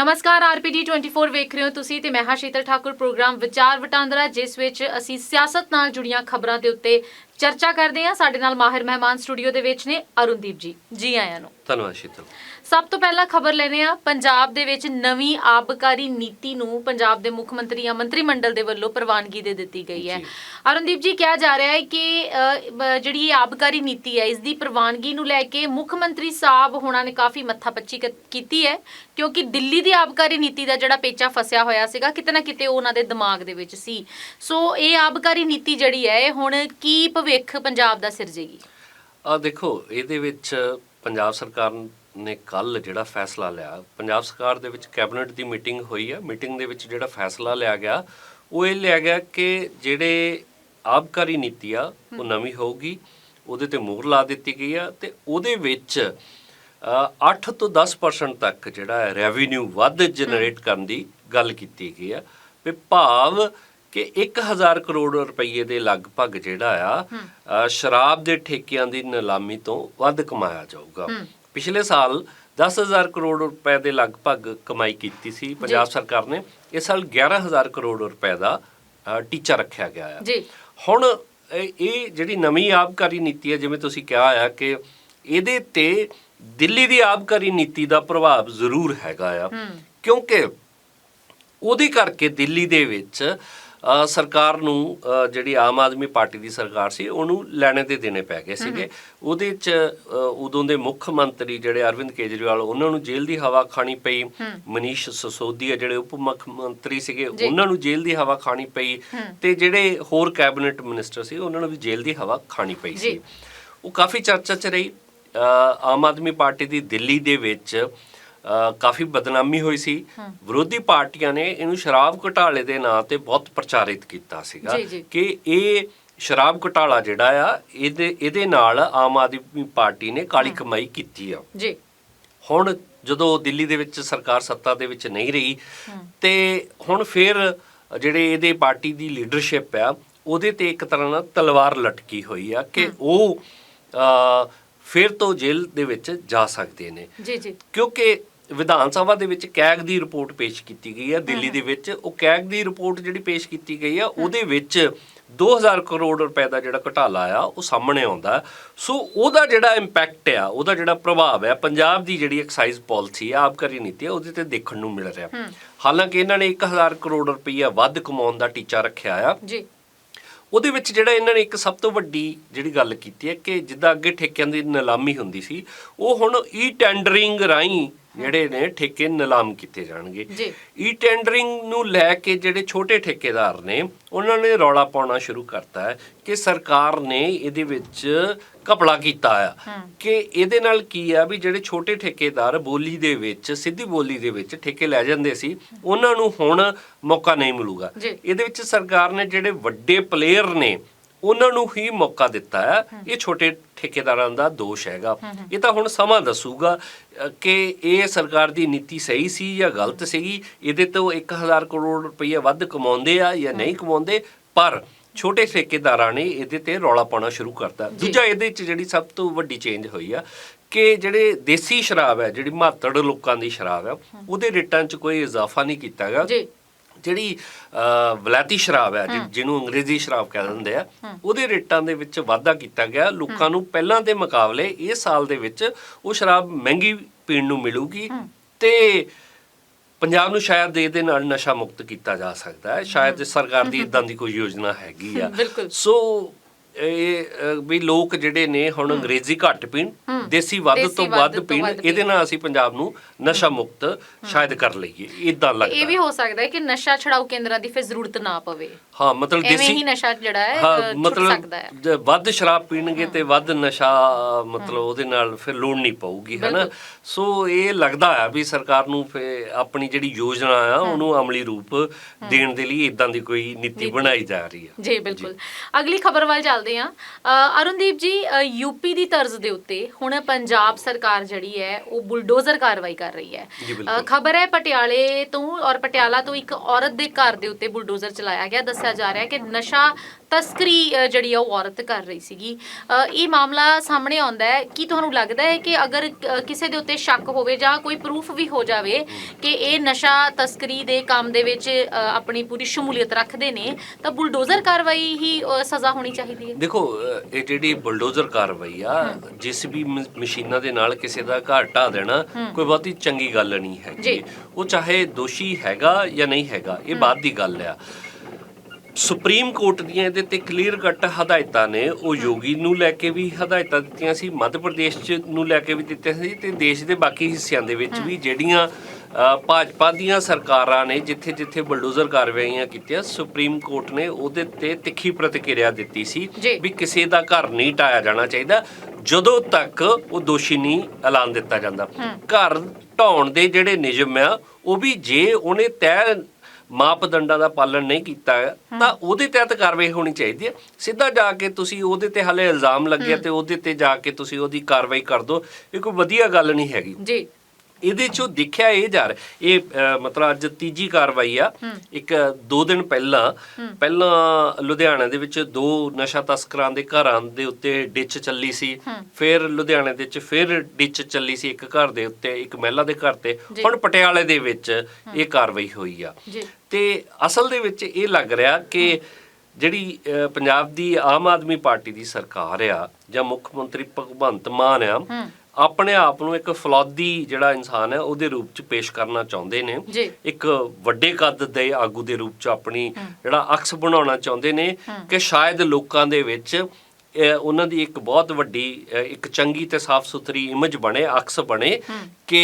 ਨਮਸਕਾਰ ਆਰਪੀਡੀ 24 ਵੇਖ ਰਹੇ ਹੋ ਤੁਸੀਂ ਤੇ ਮੈਂ ਹਾਂ ਸ਼ੀਤਲ ਠਾਕੁਰ। ਪ੍ਰੋਗਰਾਮ ਵਿਚਾਰ ਵਟਾਂਦਰਾ, ਜਿਸ ਵਿੱਚ ਅਸੀਂ ਸਿਆਸਤ ਨਾਲ ਜੁੜੀਆਂ ਖਬਰਾਂ ਦੇ ਉੱਤੇ ਚਰਚਾ ਕਰਦੇ ਹਾਂ। ਸਾਡੇ ਨਾਲ ਮਾਹਿਰ ਮਹਿਮਾਨ ਸਟੂਡੀਓ ਦੇ ਵਿੱਚ ਨੇ ਅਰੁਣਦੀਪ ਜੀ। ਜੀ ਆਇਆਂ ਨੂੰ। ਧੰਨਵਾਦ ਸ਼ੀਤਲ। ਸਭ ਤੋਂ ਪਹਿਲਾਂ ਖਬਰ ਲੈਨੇ ਆ ਪੰਜਾਬ ਦੇ ਵਿੱਚ ਨਵੀਂ ਆਬਕਾਰੀ ਨੀਤੀ ਨੂੰ ਪੰਜਾਬ ਦੇ ਮੁੱਖ ਮੰਤਰੀ ਜਾਂ ਮੰਤਰੀ ਮੰਡਲ ਦੇ ਵੱਲੋਂ ਪ੍ਰਵਾਨਗੀ ਦੇ ਦਿੱਤੀ ਗਈ ਹੈ। ਅਰੁਣਦੀਪ ਜੀ ਕਿਹਾ ਜਾ ਰਿਹਾ ਹੈ ਕਿ ਜਿਹੜੀ ਇਹ ਆਬਕਾਰੀ ਨੀਤੀ ਹੈ ਇਸ ਦੀ ਪ੍ਰਵਾਨਗੀ ਨੂੰ ਲੈ ਕੇ ਮੁੱਖ ਮੰਤਰੀ ਸਾਹਿਬ ਹੋਣਾ ਨੇ ਕਾਫੀ ਮੱਥਾਪੱਚੀ ਕ- ਕੀਤੀ ਹੈ ਕਿਉਂਕਿ ਦਿੱਲੀ ਦੀ ਆਬਕਾਰੀ ਨੀਤੀ ਦਾ ਜਿਹੜਾ ਪੇਚਾ ਫਸਿਆ ਹੋਇਆ ਸੀਗਾ ਕਿਤੇ ਨਾ ਕਿਤੇ ਉਹ ਉਹਨਾਂ ਦੇ ਦਿਮਾਗ ਦੇ ਵਿੱਚ ਸੀ। ਸੋ ਇਹ ਆਬਕਾਰੀ ਨੀਤੀ ਜਿਹੜੀ ਹੈ ਇਹ ਹੁਣ ਕੀ ਭਵਿੱਖ ਪੰਜਾਬ ਦਾ ਸਿਰਜੇਗੀ? ਆ ਦੇਖੋ ਇਹਦੇ ਵਿੱਚ ਪੰਜਾਬ ਸਰਕਾਰ ਨੇ ਕੱਲ ਜਿਹੜਾ ਫੈਸਲਾ ਲਿਆ ਪੰਜਾਬ ਸਰਕਾਰ ਦੇ ਵਿੱਚ ਕੈਬਨਿਟ ਦੀ ਮੀਟਿੰਗ ਹੋਈ ਹੈ ਮੀਟਿੰਗ ਦੇ ਵਿੱਚ ਜਿਹੜਾ ਫੈਸਲਾ ਲਿਆ ਗਿਆ ਉਹ ਇਹ ਲਿਆ ਗਿਆ ਕਿ ਜਿਹੜੇ ਆਬਕਾਰੀ ਨੀਤੀ ਆ ਉਹ ਨਵੀਂ ਹੋਊਗੀ ਉਹਦੇ ਤੇ ਮੋਹਰ ਲਾ ਦਿੱਤੀ ਗਈ ਆ ਤੇ ਉਹਦੇ ਵਿੱਚ ਅ, 8 ਤੋਂ 10% ਤੱਕ ਜਿਹੜਾ ਹੈ ਰੈਵਨਿਊ ਵੱਧ ਜਨਰੇਟ ਕਰਨ ਦੀ ਗੱਲ ਕੀਤੀ ਗਈ ਆ ਵੀ ਭਾਵ ਕਿ 1000 ਕਰੋੜ ਰੁਪਏ ਦੇ ਲਗਭਗ ਜਿਹੜਾ ਆ ਸ਼ਰਾਬ ਦੇ ਠੇਕਿਆਂ ਦੀ ਨਿਲਾਮੀ ਤੋਂ ਵੱਧ ਕਮਾਇਆ ਜਾਊਗਾ। ਪਿਛਲੇ ਸਾਲ 10000 ਕਰੋੜ ਰੁਪਏ ਦੇ ਲਗਭਗ ਕਮਾਈ ਕੀਤੀ ਸੀ ਪੰਜਾਬ ਸਰਕਾਰ ਨੇ। ਇਸ ਸਾਲ 11000 ਕਰੋੜ ਰੁਪਏ ਦਾ ਟੀਚਾ ਰੱਖਿਆ ਗਿਆ ਆ। ਜੀ। ਹੁਣ ਇਹ ਜਿਹੜੀ ਨਵੀਂ ਆਬਕਾਰੀ ਨੀਤੀ ਹੈ ਜਿਵੇਂ ਤੁਸੀਂ ਕਿਹਾ ਆ ਕਿ ਇਹਦੇ ਤੇ ਦਿੱਲੀ ਦੀ ਆਬਕਾਰੀ ਨੀਤੀ ਦਾ ਪ੍ਰਭਾਵ ਜ਼ਰੂਰ ਹੈਗਾ ਆ। ਕਿਉਂਕਿ ਉਹਦੇ ਕਰਕੇ ਦਿੱਲੀ ਦੇ ਵਿੱਚ ਸਰਕਾਰ ਨੂੰ ਜਿਹੜੀ ਆਮ ਆਦਮੀ ਪਾਰਟੀ ਦੀ ਸਰਕਾਰ ਸੀ ਉਹਨੂੰ ਲੈਣੇ ਤੇ ਦੇਣੇ ਪੈ ਗਏ ਸੀਗੇ। ਉਹਦੇ ਚ ਉਦੋਂ ਦੇ ਮੁੱਖ ਮੰਤਰੀ ਜਿਹੜੇ ਅਰਵਿੰਦ ਕੇਜਰੀਵਾਲ ਉਹਨਾਂ ਨੂੰ ਜੇਲ੍ਹ ਦੀ ਹਵਾ ਖਾਣੀ ਪਈ। ਮਨੀਸ਼ ਸਸੋਦੀਆ ਜਿਹੜੇ ਉਪ ਮੁੱਖ ਮੰਤਰੀ ਸੀਗੇ ਉਹਨਾਂ ਨੂੰ ਜੇਲ੍ਹ ਦੀ ਹਵਾ ਖਾਣੀ ਪਈ। ਤੇ ਜਿਹੜੇ ਹੋਰ ਕੈਬਨਿਟ ਮਿਨਿਸਟਰ ਸੀ ਉਹਨਾਂ ਨੂੰ ਵੀ ਜੇਲ੍ਹ ਦੀ ਹਵਾ ਖਾਣੀ ਪਈ। ਸੀ। ਉਹ ਕਾਫੀ ਚਰਚਾ ਚ ਰਹੀ। ਆਮ ਆਦਮੀ ਪਾਰਟੀ ਦੀ ਦਿੱਲੀ ਦੇ ਵਿੱਚ ਕਾਫੀ ਬਦਨਾਮੀ ਹੋਈ ਸੀ। ਵਿਰੋਧੀ ਪਾਰਟੀਆਂ ਨੇ ਇਹਨੂੰ ਸ਼ਰਾਬ ਘੁਟਾਲੇ ਦੇ ਨਾਂ ਤੇ ਬਹੁਤ ਪ੍ਰਚਾਰਿਤ ਕੀਤਾ ਸੀਗਾ। ਕਿ ਇਹ ਸ਼ਰਾਬ ਘੁਟਾਲਾ ਜਿਹੜਾ ਆ ਇਹਦੇ ਇਹਦੇ ਨਾਲ ਆਮ ਆਦਮੀ ਪਾਰਟੀ ਨੇ ਕਾਲੀ ਕਮਾਈ ਕੀਤੀ ਆ। ਜੀ। ਹੁਣ ਜਦੋਂ ਦਿੱਲੀ ਦੇ ਵਿੱਚ ਸਰਕਾਰ ਸੱਤਾ ਦੇ ਵਿੱਚ ਨਹੀਂ ਰਹੀ ਤੇ ਹੁਣ ਫਿਰ ਜਿਹੜੇ ਇਹਦੇ ਪਾਰਟੀ ਦੀ ਲੀਡਰਸ਼ਿਪ ਆ ਉਹਦੇ ਤੇ ਇੱਕ ਤਰ੍ਹਾਂ ਨਾਲ ਤਲਵਾਰ ਲਟਕੀ ਹੋਈ ਆ ਕਿ ਉਹ ਫਿਰ ਤੋਂ ਜੇਲ੍ਹ ਦੇ ਵਿੱਚ ਜਾ ਸਕਦੇ ਨੇ। ਜੀ ਜੀ। ਕਿਉਂਕਿ ਵਿਧਾਨ ਸਭਾ ਦੇ ਵਿੱਚ ਕੈਗ ਦੀ ਰਿਪੋਰਟ ਪੇਸ਼ ਕੀਤੀ ਗਈ ਹੈ ਦਿੱਲੀ ਦੇ ਵਿੱਚ। ਉਹ ਕੈਗ ਦੀ ਰਿਪੋਰਟ ਜਿਹੜੀ ਪੇਸ਼ ਕੀਤੀ ਗਈ ਆ ਉਹਦੇ ਵਿੱਚ 2000 ਕਰੋੜ ਰੁਪਏ ਦਾ ਜਿਹੜਾ ਘਟਾਲਾ ਆ ਉਹ ਸਾਹਮਣੇ ਆਉਂਦਾ। ਸੋ ਉਹਦਾ ਜਿਹੜਾ ਇੰਪੈਕਟ ਆ ਉਹਦਾ ਜਿਹੜਾ ਪ੍ਰਭਾਵ ਹੈ ਪੰਜਾਬ ਦੀ ਜਿਹੜੀ ਐਕਸਾਈਜ਼ ਪਾਲਿਸੀ ਆ ਆਬਕਾਰੀ ਨੀਤੀ ਆ ਉਹਦੇ ਤੇ ਦੇਖਣ ਨੂੰ ਮਿਲ ਰਿਹਾ। ਹਾਲਾਂਕਿ ਇਹਨਾਂ ਨੇ 1000 ਕਰੋੜ ਰੁਪਈਆ ਵੱਧ ਕਮਾਉਣ ਦਾ ਟੀਚਾ ਰੱਖਿਆ ਆ। ਜੀ। ਉਹਦੇ ਵਿੱਚ ਜਿਹੜਾ ਇਹਨਾਂ ਨੇ ਇੱਕ ਸਭ ਤੋਂ ਵੱਡੀ ਜਿਹੜੀ ਗੱਲ ਕੀਤੀ ਹੈ ਕਿ ਜਿੱਦਾਂ ਅੱਗੇ ਠੇਕਿਆਂ ਦੀ ਨਿਲਾਮੀ ਹੁੰਦੀ ਸੀ ਉਹ ਹੁਣ ਈ ਟੈਂਡਰਿੰਗ ਰਾਹੀਂ ਜਿਹੜੇ ਨੇ ਠੇਕੇ ਨਿਲਾਮ ਕੀਤੇ ਜਾਣਗੇ। ਈ ਟੈਂਡਰਿੰਗ ਨੂੰ ਲੈ ਕੇ ਜਿਹੜੇ ਛੋਟੇ ਠੇਕੇਦਾਰ ਨੇ ਉਹਨਾਂ ਨੇ ਰੌਲਾ ਪਾਉਣਾ ਸ਼ੁਰੂ ਕਰਤਾ ਹੈ ਕਿ ਸਰਕਾਰ ਨੇ ਇਹਦੇ ਵਿੱਚ ਕਪੜਾ ਕੀਤਾ ਆ। ਕਿ ਇਹਦੇ ਨਾਲ ਕੀ ਆ ਵੀ ਜਿਹੜੇ ਛੋਟੇ ਠੇਕੇਦਾਰ ਬੋਲੀ ਦੇ ਵਿੱਚ ਸਿੱਧੀ ਬੋਲੀ ਦੇ ਵਿੱਚ ਠੇਕੇ ਲੈ ਜਾਂਦੇ ਸੀ ਉਹਨਾਂ ਨੂੰ ਹੁਣ ਮੌਕਾ ਨਹੀਂ ਮਿਲੂਗਾ। ਇਹਦੇ ਵਿੱਚ ਸਰਕਾਰ ਨੇ ਜਿਹੜੇ ਵੱਡੇ ਪਲੇਅਰ ਨੇ ਉਹਨਾਂ ਨੂੰ ਹੀ ਮੌਕਾ ਦਿੱਤਾ ਹੈ। ਇਹ ਛੋਟੇ ਠੇਕੇਦਾਰਾਂ ਦਾ ਦੋਸ਼ ਹੈਗਾ। ਇਹ ਤਾਂ ਹੁਣ ਸਮਾਂ ਦੱਸੂਗਾ ਕਿ ਇਹ ਸਰਕਾਰ ਦੀ ਨੀਤੀ ਸਹੀ ਸੀ ਜਾਂ ਗਲਤ ਸੀਗੀ। ਇਹਦੇ ਤੋਂ 1000 ਕਰੋੜ ਰੁਪਏ ਵੱਧ ਕਮਾਉਂਦੇ ਆ ਜਾਂ ਨਹੀਂ ਕਮਾਉਂਦੇ ਪਰ ਛੋਟੇ ਠੇਕੇਦਾਰਾਂ ਨੇ ਇਹਦੇ ਤੇ ਰੌਲਾ ਪਾਉਣਾ ਸ਼ੁਰੂ ਕਰਤਾ। ਦੂਜਾ ਇਹਦੇ ਚ ਜਿਹੜੀ ਸਭ ਤੋਂ ਵੱਡੀ ਚੇਂਜ ਹੋਈ ਆ ਕਿ ਜਿਹੜੇ ਦੇਸੀ ਸ਼ਰਾਬ ਹੈ ਜਿਹੜੀ ਮਾਤੜ ਲੋਕਾਂ ਦੀ ਸ਼ਰਾਬ ਹੈ। ਉਹਦੇ ਰੇਟਾਂ 'ਚ ਕੋਈ ਇਜ਼ਾਫਾ ਨਹੀਂ ਕੀਤਾ ਗਿਆ। ਜੀ। ਜਿਹੜੀ ਅ, ਵਲਾਇਤੀ ਸ਼ਰਾਬ ਹੈ ਜਿਹਨੂੰ ਅੰਗਰੇਜ਼ੀ ਸ਼ਰਾਬ ਕਹਿ ਦਿੰਦੇ ਆ ਉਹਦੇ ਰੇਟਾਂ ਦੇ ਵਿੱਚ ਵਾਧਾ ਕੀਤਾ ਗਿਆ। ਲੋਕਾਂ ਨੂੰ ਪਹਿਲਾਂ ਦੇ ਮੁਕਾਬਲੇ ਇਸ ਸਾਲ ਦੇ ਵਿੱਚ ਉਹ ਸ਼ਰਾਬ ਮਹਿੰਗੀ ਪੀਣ ਨੂੰ ਮਿਲੂਗੀ ਤੇ ਪੰਜਾਬ ਨੂੰ ਸ਼ਾਇਦ ਇਹਦੇ ਨਾਲ ਨਸ਼ਾ ਮੁਕਤ ਕੀਤਾ ਜਾ ਸਕਦਾ ਹੈ। ਸ਼ਾਇਦ ਸਰਕਾਰ ਦੀ ਇਦਾਂ ਦੀ ਕੋਈ ਯੋਜਨਾ ਹੈਗੀ ਆ। ਸੋ ਇਹ ਅ, ਵੀ ਲੋਕ ਜਿਹੜੇ ਨੇ ਹੁਣ ਅੰਗਰੇਜ਼ੀ ਘੱਟ ਪੀਣ ਦੇਸੀ ਵੱਧ ਦੇਸੀ ਤੋਂ ਵੱਧ ਵੱਧ ਤੋਂ ਪੀਣ ਵੱਧ ਇਹਦੇ ਨਾਲ ਅਸੀਂ ਪੰਜਾਬ ਨੂੰ ਨਸ਼ਾ ਮੁਕਤ ਸ਼ਾਇਦ ਕਰ ਲਈਏ ਇਦਾਂ ਲੱਗਦਾ ਇਹ ਵੀ ਹੋ ਸਕਦਾ ਹੈ ਕਿ ਨਸ਼ਾ ਛਡਾਊ ਕੇਂਦਰਾਂ ਦੀ ਫਿਰ ਜ਼ਰੂਰਤ ਨਾ ਪਵੇ। ਹਾਂ ਮਤਲਬ ਐਵੇਂ ਦੇਸੀ ਹੀ ਨਸ਼ਾ ਜਿਹੜਾ ਹੈ ਹਾਂ ਛੁੱਟ ਮਤਲਬ ਸਕਦਾ ਹੈ। ਵੱਧ ਸ਼ਰਾਬ ਪੀਣਗੇ ਤੇ ਵੱਧ ਨਸ਼ਾ ਮਤਲਬ ਉਹਦੇ ਨਾਲ ਫਿਰ ਲੋੜ ਨਹੀਂ ਪਊਗੀ ਹੈਨਾ। ਸੋ ਇਹ ਲੱਗਦਾ ਆ ਵੀ ਸਰਕਾਰ ਨੂੰ ਆਪਣੀ ਜਿਹੜੀ ਯੋਜਨਾ ਆ ਉਹਨੂੰ ਅਮਲੀ ਰੂਪ ਦੇਣ ਦੇ ਲਈ ਇਦਾਂ ਦੀ ਕੋਈ ਨੀਤੀ ਬਣਾਈ ਜਾ ਰਹੀ ਆ। ਜੀ ਬਿਲਕੁਲ। ਅਗਲੀ ਖਬਰ ਵੱਲ ਚੱਲਦੇ ਹਾਂ। ਅ, ਅਰੁਣਦੀਪ ਜੀ ਯੂਪੀ ਦੀ ਤਰਜ਼ ਦੇ ਉੱਤੇ ਹੁਣ ਪੰਜਾਬ ਸਰਕਾਰ ਜਿਹੜੀ ਹੈ ਉਹ ਬੁਲਡੋਜ਼ਰ ਕਾਰਵਾਈ ਕਰ ਰਹੀ ਹੈ। ਖਬਰ ਹੈ ਪਟਿਆਲੇ ਤੋਂ ਔਰ ਪਟਿਆਲਾ ਤੋਂ ਇੱਕ ਔਰਤ ਦੇ ਘਰ ਦੇ ਉੱਤੇ ਬੁਲਡੋਜ਼ਰ ਚਲਾਇਆ ਗਿਆ। ਦੱਸਿਆ ਦੱਸਿਆ ਜਾ ਰਿਹਾ ਹੈ ਕਿ ਨਸ਼ਾ ਤਸਕਰੀ ਜਿਹੜੀ ਆ ਉਹ ਔਰਤ ਕਰ ਰਹੀ ਸੀਗੀ। ਇਹ ਮਾਮਲਾ ਸਾਹਮਣੇ ਆਉਂਦਾ ਹੈ। ਕੀ ਤੁਹਾਨੂੰ ਲੱਗਦਾ ਹੈ ਕਿ ਅਗਰ ਕਿਸੇ ਦੇ ਉੱਤੇ ਸ਼ੱਕ ਹੋਵੇ ਜਾਂ ਕੋਈ ਪ੍ਰੂਫ ਵੀ ਹੋ ਜਾਵੇ ਕਿ ਇਹ ਨਸ਼ਾ ਤਸਕਰੀ ਦੇ ਕੰਮ ਦੇ ਵਿੱਚ ਆਪਣੀ ਪੂਰੀ ਸ਼ਮੂਲੀਅਤ ਰੱਖਦੇ ਨੇ ਤਾਂ ਬੁਲਡੋਜ਼ਰ ਕਾਰਵਾਈ ਹੀ ਸਜ਼ਾ ਹੋਣੀ ਚਾਹੀਦੀ ਹੈ? ਦੇਖੋ ਇਹ ਜਿਹੜੀ ਬੁਲਡੋਜ਼ਰ ਕਾਰਵਾਈ ਆ ਜਿਸ ਵੀ ਮਸ਼ੀਨਾਂ ਦੇ ਨਾਲ ਕਿਸੇ ਦਾ ਘਰ ਢਾ ਦੇਣਾ ਕੋਈ ਬਹੁਤੀ ਚੰਗੀ ਗੱਲ ਨਹੀਂ ਜੀ। ਹੈਗੀ ਉਹ ਚਾਹੇ ਦੋਸ਼ੀ ਹੈਗਾ ਜਾਂ ਨਹੀਂ ਹੈਗਾ ਇਹ ਬਾਅਦ ਦੀ ਗੱਲ ਆ। ਸੁਪਰੀਮ ਕੋਰਟ ਦੀਆਂ ਇਹਦੇ ਤੇ ਕਲੀਅਰ ਕੱਟ ਹਦਾਇਤਾਂ ਨੇ। ਉਹ ਯੋਗੀ ਨੂੰ ਲੈ ਕੇ ਵੀ ਹਦਾਇਤਾਂ ਦਿੱਤੀਆਂ ਸੀ ਮੱਧ ਪ੍ਰਦੇਸ਼ ਚ ਨੂੰ ਲੈ ਕੇ ਵੀ ਦਿੱਤੀਆਂ ਸੀ ਤੇ ਦੇਸ਼ ਦੇ ਬਾਕੀ ਹਿੱਸਿਆਂ ਦੇ ਵਿੱਚ ਵੀ ਜਿਹੜੀਆਂ ਭਾਜਪਾ ਦੀਆਂ ਸਰਕਾਰਾਂ ਨੇ ਜਿੱਥੇ ਜਿੱਥੇ ਬਲਡੋਜ਼ਰ ਕਾਰਵਾਈਆਂ ਕੀਤੀਆਂ ਸੁਪਰੀਮ ਕੋਰਟ ਨੇ ਉਹਦੇ ਤੇ ਤਿੱਖੀ ਪ੍ਰਤੀਕਿਰਿਆ ਦਿੱਤੀ ਸੀ। ਵੀ ਕਿਸੇ ਦਾ ਘਰ ਨਹੀਂ ਢਾਇਆ ਜਾਣਾ ਚਾਹੀਦਾ। ਜਦੋਂ ਤੱਕ ਉਹ ਦੋਸ਼ੀ ਨਹੀਂ ਐਲਾਨ ਦਿੱਤਾ ਜਾਂਦਾ। ਘਰ ਢਾਉਣ ਦੇ ਜਿਹੜੇ ਨਿਯਮ ਆ ਉਹ ਵੀ ਜੇ ਉਹਨੇ ਤੈਅ ਮਾਪਦੰਡਾਂ ਦਾ ਪਾਲਣ ਨਹੀਂ ਕੀਤਾ ਤਾਂ ਉਹਦੇ ਤਹਿਤ ਕਾਰਵਾਈ ਹੋਣੀ ਚਾਹੀਦੀ ਹੈ। ਸਿੱਧਾ ਜਾ ਕੇ ਤੁਸੀਂ ਉਹਦੇ ਤੇ ਹਲੇ ਇਲਜ਼ਾਮ ਲੱਗਿਆ ਤੇ ਉਹਦੇ ਤੇ ਜਾ ਕੇ ਤੁਸੀਂ ਉਹਦੀ ਕਾਰਵਾਈ ਕਰ ਦਿਓ ਇਹ ਕੋਈ ਵਧੀਆ ਗੱਲ ਨਹੀਂ ਹੈਗੀ। ਜੀ। ਇਹਦੇ ਚੋਂ ਦੇਖਿਆ ਇਹ ਜਾ ਰਿਹਾ ਇਹ ਮਤਲਬ ਅੱਜ ਤੀਜੀ ਕਾਰਵਾਈ ਆ ਇੱਕ ਦੋ ਦਿਨ ਪਹਿਲਾਂ ਪਹਿਲਾਂ ਲੁਧਿਆਣਾ ਦੇ ਵਿੱਚ ਦੋ ਨਸ਼ਾ ਤਸਕਰਾਂ ਦੇ ਘਰਾਂ ਦੇ ਉੱਤੇ ਡਿੱਚ ਚੱਲੀ ਸੀ ਫਿਰ ਲੁਧਿਆਣੇ ਦੇ ਵਿੱਚ ਫਿਰ ਡਿੱਚ ਚੱਲੀ ਸੀ ਇੱਕ ਘਰ ਦੇ ਉੱਤੇ ਇੱਕ ਮਹਿਲਾ ਦੇ ਘਰ ਤੇ। ਹੁਣ ਪਟਿਆਲੇ ਦੇ ਵਿੱਚ ਇਹ ਕਾਰਵਾਈ ਹੋਈ ਆ। ਤੇ ਅਸਲ ਦੇ ਵਿੱਚ ਇਹ ਲੱਗ ਰਿਹਾ ਕਿ ਜਿਹੜੀ ਪੰਜਾਬ ਦੀ ਆਮ ਆਦਮੀ ਪਾਰਟੀ ਦੀ ਸਰਕਾਰ ਆ ਜਾਂ ਮੁੱਖ ਮੰਤਰੀ ਭਗਵੰਤ ਮਾਨ ਆ ਆਪਣੇ ਆਪ ਨੂੰ ਇੱਕ ਫਲੌਦੀ ਜਿਹੜਾ ਇਨਸਾਨ ਹੈ ਉਹਦੇ ਰੂਪ ਚ ਪੇਸ਼ ਕਰਨਾ ਚਾਹੁੰਦੇ ਨੇ। ਇੱਕ ਵੱਡੇ ਕੱਦ ਦੇ ਆਗੂ ਦੇ ਰੂਪ ਚ ਆਪਣੀ ਜਿਹੜਾ ਅਕਸ ਬਣਾਉਣਾ ਚਾਹੁੰਦੇ ਨੇ ਕਿ ਸ਼ਾਇਦ ਲੋਕਾਂ ਦੇ ਵਿੱਚ ਉਹਨਾਂ ਦੀ ਇੱਕ ਬਹੁਤ ਵੱਡੀ ਇੱਕ ਚੰਗੀ ਤੇ ਸਾਫ਼ ਸੁਥਰੀ ਇਮੇਜ ਬਣੇ ਅਕਸ ਬਣੇ ਕਿ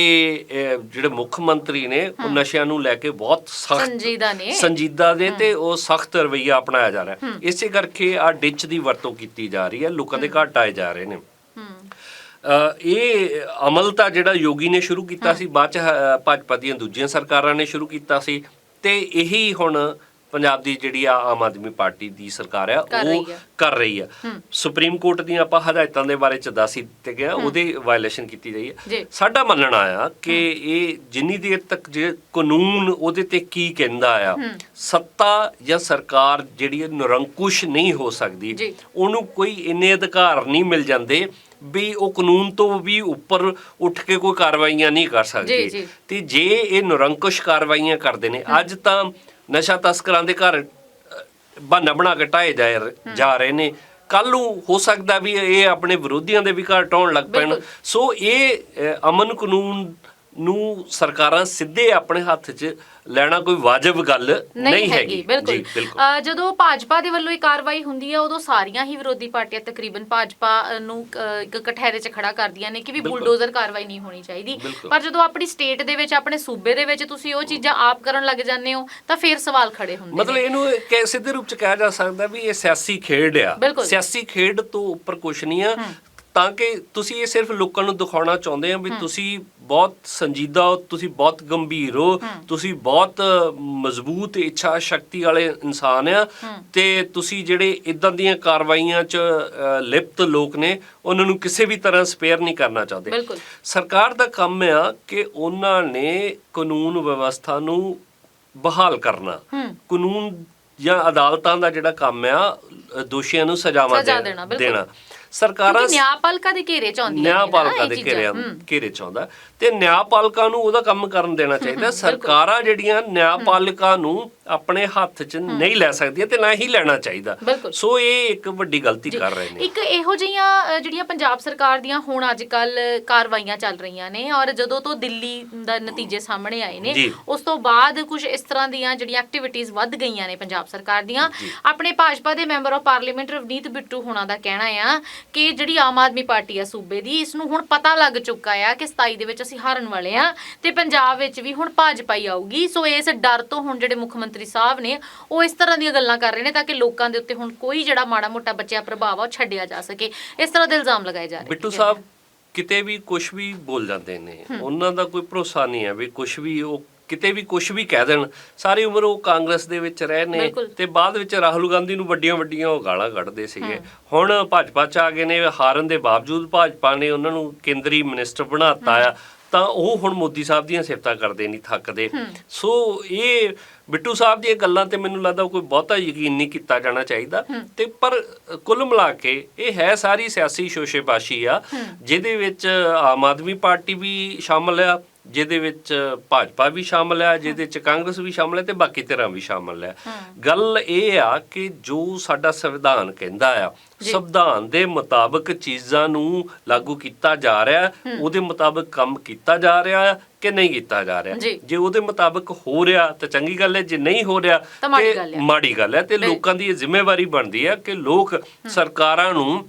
ਜਿਹੜੇ ਮੁੱਖ ਮੰਤਰੀ ਨੇ ਉਹ ਨਸ਼ਿਆਂ ਨੂੰ ਲੈ ਕੇ ਬਹੁਤ ਸਖਤ ਸੰਜੀਦਾ ਨੇ। ਸੰਜੀਦਾ ਦੇ ਤੇ ਉਹ ਸਖਤ ਰਵਈਆ ਅਪਣਾਇਆ ਜਾ ਰਿਹਾ। ਇਸੇ ਕਰਕੇ ਆ ਡਿਚ ਦੀ ਵਰਤੋਂ ਕੀਤੀ ਜਾ ਰਹੀ ਹੈ ਲੋਕਾਂ ਦੇ ਘਰ ਢਾਏ ਜਾ ਰਹੇ ਨੇ। ਇਹ ਅਮਲ ਤਾਂ ਜਿਹੜਾ ਯੋਗੀ ਨੇ ਸ਼ੁਰੂ ਕੀਤਾ ਸੀ ਬਾਅਦ ਚ ਭਾਜਪਾ ਦੀਆਂ ਦੂਜੀਆਂ ਸਰਕਾਰਾਂ ਨੇ ਸ਼ੁਰੂ ਕੀਤਾ ਸੀ। ਤੇ ਇਹੀ ਹੁਣ ਪੰਜਾਬ ਦੀ ਜਿਹੜੀ ਆ ਆਮ ਆਦਮੀ ਪਾਰਟੀ ਦੀ ਸਰਕਾਰ ਆ ਉਹ ਆ। ਕਰ ਰਹੀ ਆ। ਸੁਪਰੀਮ ਕੋਰਟ ਦੀਆਂ ਆਪਾਂ ਹਦਾਇਤਾਂ ਦੇ ਬਾਰੇ ਚ ਦੱਸ ਹੀ ਦਿੱਤੇ ਗਿਆ ਉਹਦੇ ਵਾਇਲੇਸ਼ਨ ਕੀਤੀ ਰਹੀ ਜੀ। ਹੈ ਸਾਡਾ ਮੰਨਣਾ ਆ ਕਿ ਇਹ ਜਿੰਨੀ ਦੇਰ ਤੱਕ ਜੇ ਕਾਨੂੰਨ ਉਹਦੇ ਤੇ ਕੀ ਕਹਿੰਦਾ ਆ ਸੱਤਾ ਜਾਂ ਸਰਕਾਰ ਜਿਹੜੀ ਨਿਰੰਕੁਸ਼ ਨਹੀਂ ਹੋ ਸਕਦੀ। ਉਹਨੂੰ ਕੋਈ ਇੰਨੇ ਅਧਿਕਾਰ ਨਹੀਂ ਮਿਲ ਜਾਂਦੇ ਵੀ ਉਹ ਕਾਨੂੰਨ ਤੋਂ ਵੀ ਉੱਪਰ ਉੱਠ ਕੇ ਕੋਈ ਕਾਰਵਾਈਆਂ ਨਹੀਂ ਕਰ ਸਕਦੀ। ਤੇ ਜੇ ਇਹ ਨਿਰੰਕੁਸ਼ ਕਾਰਵਾਈਆਂ ਕਰਦੇ ਨੇ ਅੱਜ ਤਾਂ ਨਸ਼ਾ ਤਸਕਰਾਂ ਦੇ ਘਰ ਬਹਾਨਾ ਬਣਾ ਕੇ ਢਾਏ ਜਾ ਜਾ ਰਹੇ ਨੇ ਕੱਲ ਨੂੰ ਹੋ ਸਕਦਾ ਵੀ ਇਹ ਆਪਣੇ ਵਿਰੋਧੀਆਂ ਦੇ ਵੀ ਘਰ ਢਾਉਣ ਲੱਗ ਪੈਣ। ਸੋ ਇਹ ਅਮਨ ਕਾਨੂੰਨ ਨੂੰ ਸਰਕਾਰਾਂ ਸਿੱਧੇ ਆਪਣੇ ਹੱਥ 'ਚ ਲੈਣਾ ਕੋਈ ਵਾਜਬ ਗੱਲ ਨਹੀਂ ਹੈਗੀ ਬਿਲਕੁਲ। ਜਦੋਂ ਭਾਜਪਾ ਦੇ ਵੱਲੋਂ ਇਹ ਕਾਰਵਾਈ ਹੁੰਦੀ ਹੈ ਉਦੋਂ ਸਾਰੀਆਂ ਹੀ ਵਿਰੋਧੀ ਪਾਰਟੀਆਂ ਤਕਰੀਬਨ ਭਾਜਪਾ ਨੂੰ ਇੱਕ ਕਠਹਿਰੇ 'ਚ ਖੜਾ ਕਰਦੀਆਂ ਨੇ ਕਿ ਵੀ। ਬੁਲਡੋਜ਼ਰ ਕਾਰਵਾਈ ਨਹੀਂ ਹੋਣੀ ਚਾਹੀਦੀ। ਪਰ ਜਦੋਂ ਆਪਣੀ ਸਟੇਟ ਦੇ ਵਿੱਚ ਆਪਣੇ ਸੂਬੇ ਦੇ ਵਿੱਚ ਤੁਸੀਂ ਉਹ ਚੀਜ਼ਾਂ ਆਪ ਕਰਨ ਲੱਗ ਜਾਂਦੇ ਹੋ ਤਾਂ ਫਿਰ ਸਵਾਲ ਖੜੇ ਹੁੰਦੇ ਮਤਲਬ ਇਹਨੂੰ ਕਿ ਸਿੱਧੇ ਰੂਪ ਚ ਕਿਹਾ ਜਾ ਸਕਦਾ ਵੀ ਇਹ ਸਿਆਸੀ ਖੇਡ ਆ। ਸਿਆਸੀ ਖੇਡ ਤੋਂ ਉੱਪਰ ਕੁਝ ਨਹੀਂ ਆ। ਤਾਂ ਕਿ ਤੁਸੀਂ ਇਹ ਸਿਰਫ ਲੋਕਾਂ ਨੂੰ ਦਿਖਾਉਣਾ ਚਾਹੁੰਦੇ ਆ ਵੀ ਤੁਸੀਂ ਬਹੁਤ ਸੰਜੀਦਾ ਹੋ ਤੁਸੀਂ ਬਹੁਤ ਗੰਭੀਰ ਹੋ ਤੁਸੀਂ ਬਹੁਤ ਮਜ਼ਬੂਤ ਇੱਛਾ ਸ਼ਕਤੀ ਵਾਲੇ ਇਨਸਾਨ ਆ ਤੇ ਤੁਸੀਂ ਜਿਹੜੇ ਇਦਾਂ ਦੀਆਂ ਕਾਰਵਾਈਆਂ 'ਚ ਲਿਪਤ ਲੋਕ ਨੇ ਉਹਨਾਂ ਨੂੰ ਕਿਸੇ ਵੀ ਤਰ੍ਹਾਂ ਸਪੇਅਰ ਨਹੀਂ ਕਰਨਾ ਚਾਹੁੰਦੇ। ਸਰਕਾਰ ਦਾ ਕੰਮ ਆ ਕਿ ਉਹਨਾਂ ਨੇ ਕਾਨੂੰਨ ਵਿਵਸਥਾ ਨੂੰ ਬਹਾਲ ਕਰਨਾ। ਕਾਨੂੰਨ ਜਾਂ ਅਦਾਲਤਾਂ ਦਾ ਜਿਹੜਾ ਕੰਮ ਆ ਦੋਸ਼ੀਆਂ ਨੂੰ ਸਜ਼ਾਵਾਂ। ਦੇਣਾ। ਸਰਕਾਰਾਂ ਨਿਆਂਪਾਲਕਾ ਦੇ ਘੇਰੇ ਚ ਆਉਂਦੀਆਂ ਨੇ ਨਾ ਨਿਆਂਪਾਲਕਾ ਦੇ। ਘੇਰੇ ਹੂੰ। ਘੇਰੇ ਚ ਆਉਂਦਾ ਤੇ ਨਿਆਂਪਾਲਕਾਂ ਨੂੰ ਉਹਦਾ ਕੰਮ ਕਰਨ ਦੇਣਾ ਚਾਹੀਦਾ ਸਰਕਾਰਾਂ ਜਿਹੜੀਆਂ ਨਿਆਂਪਾਲਕਾਂ ਨੂੰ ਆਪਣੇ ਹੱਥ 'ਚ ਨਹੀਂ ਲੈ ਸਕਦੀਆਂ ਤੇ ਨਾ ਹੀ ਲੈਣਾ ਚਾਹੀਦਾ। ਸੋ ਇਹ ਇੱਕ ਵੱਡੀ ਗਲਤੀ। ਕਰ ਰਹੇ ਨੇ ਇੱਕ ਇਹੋ ਜਿਹੀਆਂ ਜਿਹੜੀਆਂ ਪੰਜਾਬ ਸਰਕਾਰ ਦੀਆਂ ਹੁਣ ਅੱਜ ਕੱਲ ਕਾਰਵਾਈਆਂ ਚੱਲ ਰਹੀਆਂ ਨੇ ਔਰ ਜਦੋਂ ਤੋਂ ਦਿੱਲੀ ਦਾ ਨਤੀਜੇ ਸਾਹਮਣੇ ਆਏ ਨੇ। ਉਸ ਤੋਂ ਬਾਅਦ ਕੁਝ ਇਸ ਤਰ੍ਹਾਂ ਦੀਆਂ ਜਿਹੜੀਆਂ ਐਕਟੀਵਿਟੀਜ਼ ਵੱਧ ਗਈਆਂ ਨੇ ਪੰਜਾਬ ਸਰਕਾਰ ਦੀਆਂ ਆਪਣੇ ਭਾਜਪਾ ਦੇ member of parliament Ravneet Bittu ਹੋਣਾ ਦਾ ਕਹਿਣਾ ਆ ਕਿ ਜਿਹੜੀ ਆਮ ਆਦਮੀ ਪਾਰਟੀ ਆ ਸੂਬੇ ਦੀ ਇਸ ਨੂੰ ਹੁਣ ਪਤਾ ਲੱਗ ਚੁੱਕਾ ਆ ਕਿ 27 ਦੇ ਵਿੱਚ ਅਸੀਂ ਹਾਰਨ ਵਾਲੇ ਆ ਤੇ ਪੰਜਾਬ ਵਿੱਚ ਵੀ ਹੁਣ ਭਾਜਪਾ ਹੀ ਆਊਗੀ ਸੋ ਇਸ ਡਰ ਤੋਂ ਹੁਣ ਜਿਹੜੇ ਮੁੱਖ ਮੰਤਰੀ ਸਾਹਿਬ ਨੇ ਉਹ ਇਸ ਤਰ੍ਹਾਂ ਦੀਆਂ ਗੱਲਾਂ ਕਰ ਰਹੇ ਨੇ ਤਾਂ ਕਿ ਲੋਕਾਂ ਦੇ ਉੱਤੇ ਹੁਣ ਕੋਈ ਜਿਹੜਾ ਮਾੜਾ ਮੋਟਾ ਬੱਚਿਆ ਪ੍ਰਭਾਵ ਆ ਉਹ ਛੱਡਿਆ ਜਾ ਸਕੇ। ਇਸ ਤਰ੍ਹਾਂ ਦੇ ਇਲਜ਼ਾਮ ਲਗਾਏ ਜਾ ਰਹੇ ਬਿੱਟੂ। ਸਾਹਿਬ ਕਿਤੇ ਵੀ ਕੁਝ ਵੀ ਬੋਲ ਜਾਂਦੇ ਨੇ ਉਹਨਾਂ ਦਾ ਕੋਈ ਭਰੋਸਾ ਨਹੀਂ ਹੈ ਵੀ ਕੁਝ ਵੀ ਉਹ ਕਿਤੇ ਵੀ ਕੁਝ ਵੀ ਕਹਿ ਦੇਣ। ਸਾਰੀ ਉਮਰ ਉਹ ਕਾਂਗਰਸ ਦੇ ਵਿੱਚ ਰਹੇ ਨੇ। ਤੇ ਬਾਅਦ ਵਿੱਚ ਰਾਹੁਲ ਗਾਂਧੀ ਨੂੰ ਵੱਡੀਆਂ ਵੱਡੀਆਂ ਉਹ ਗਾਲਾਂ ਕੱਢਦੇ ਸੀਗੇ। ਹੁਣ ਭਾਜਪਾ ਚ ਆ ਗਏ ਨੇ ਹਾਰਨ ਦੇ ਬਾਵਜੂਦ ਭਾਜਪਾ ਨੇ ਉਹਨਾਂ ਨੂੰ ਕੇਂਦਰੀ ਮਿਨਿਸਟਰ ਬਣਾਤਾ ਆ। ਤਾਂ ਉਹ ਹੁਣ ਮੋਦੀ ਸਾਹਿਬ ਦੀਆਂ ਸਿਫਤਾਂ ਕਰਦੇ ਨਹੀਂ ਥੱਕਦੇ। ਸੋ ਇਹ ਬਿੱਟੂ ਸਾਹਿਬ ਦੀਆਂ ਗੱਲਾਂ ਤੇ ਮੈਨੂੰ ਲੱਗਦਾ ਕੋਈ ਬਹੁਤਾ ਯਕੀਨ ਨਹੀਂ ਕੀਤਾ ਜਾਣਾ ਚਾਹੀਦਾ। ਤੇ ਪਰ ਕੁੱਲ ਮਿਲਾ ਕੇ ਇਹ ਹੈ ਸਾਰੀ ਸਿਆਸੀ ਸ਼ੋਸ਼ੇਬਾਸ਼ੀ ਆ ਜਿਹਦੇ ਵਿੱਚ ਆਮ ਆਦਮੀ ਪਾਰਟੀ ਵੀ ਸ਼ਾਮਲ ਆ ਜਿਹਦੇ ਵਿੱਚ ਭਾਜਪਾ ਵੀ ਸ਼ਾਮਲ ਆ ਜਿਹਦੇ ਵਿੱਚ ਕਾਂਗਰਸ ਵੀ ਸ਼ਾਮਲ ਹੈ ਤੇ ਬਾਕੀ ਧਿਰਾਂ ਵੀ ਸ਼ਾਮਲ ਹੈ। ਗੱਲ ਇਹ ਆ ਕਿ ਜੋ ਸਾਡਾ ਸੰਵਿਧਾਨ ਕਹਿੰਦਾ ਆ ਸੰਵਿਧਾਨ ਦੇ ਮੁਤਾਬਕ ਚੀਜ਼ਾਂ ਨੂੰ ਲਾਗੂ ਕੀਤਾ ਜਾ ਰਿਹਾ ਹੈ, ਉਹਦੇ ਮੁਤਾਬਕ ਕੰਮ ਕੀਤਾ ਜਾ ਰਿਹਾ ਹੈ ਕਿ ਨਹੀਂ ਕੀਤਾ ਜਾ ਰਿਹਾ? ਜੀ। ਉਹਦੇ ਮੁਤਾਬਕ ਹੋ ਰਿਹਾ ਤਾਂ ਚੰਗੀ ਗੱਲ ਹੈ ਜੇ ਨਹੀਂ ਹੋ ਰਿਹਾ ਤਾਂ ਮਾੜੀ ਗੱਲ ਹੈ। ਹੈ ਤੇ ਲੋਕਾਂ ਦੀ ਇਹ ਜ਼ਿੰਮੇਵਾਰੀ ਬਣਦੀ ਹੈ ਕਿ ਲੋਕ ਸਰਕਾਰਾਂ ਨੂੰ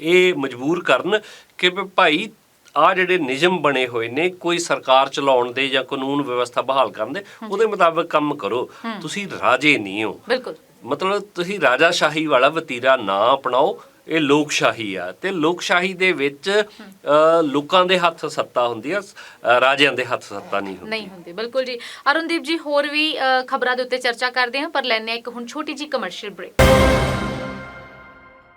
ਇਹ ਮਜਬੂਰ ਕਰਨ ਕਿ ਭਾਈ ਆ ਜਿਹੜੇ ਨਿਯਮ ਬਣੇ ਹੋਏ ਨੇ ਕੋਈ ਸਰਕਾਰ ਚਲਾਉਣ ਦੇ ਜਾਂ ਕਾਨੂੰਨ ਵਿਵਸਥਾ ਬਹਾਲ ਕਰਨ ਦੇ ਉਹਦੇ ਮੁਤਾਬਕ ਕੰਮ ਕਰੋ। ਤੁਸੀਂ ਰਾਜੇ ਨਹੀਂ ਹੋ। ਬਿਲਕੁਲ। ਮਤਲਬ ਤੁਸੀਂ ਰਾਜਾਸ਼ਾਹੀ ਵਾਲਾ ਵਤੀਰਾ ਨਾ ਅਪਣਾਓ ਇਹ ਲੋਕਸ਼ਾਹੀ ਆ। ਤੇ ਲੋਕਸ਼ਾਹੀ ਦੇ ਵਿੱਚ ਲੋਕਾਂ ਦੇ ਹੱਥ ਸੱਤਾ ਹੁੰਦੀ ਆ ਰਾਜਿਆਂ ਦੇ ਹੱਥ ਸੱਤਾ ਨਹੀਂ ਹੁੰਦੀ। ਨਹੀਂ ਹੁੰਦੇ ਬਿਲਕੁਲ ਜੀ। ਅਰੁਣਦੀਪ ਜੀ ਹੋਰ ਵੀ ਖਬਰਾਂ ਦੇ ਉੱਤੇ ਚਰਚਾ ਕਰਦੇ ਹਾਂ ਪਰ ਲੈਣੇ ਇੱਕ ਹੁਣ ਛੋਟੀ ਜੀ ਕਮਰਸ਼ੀਅਲ ਬ੍ਰੇਕ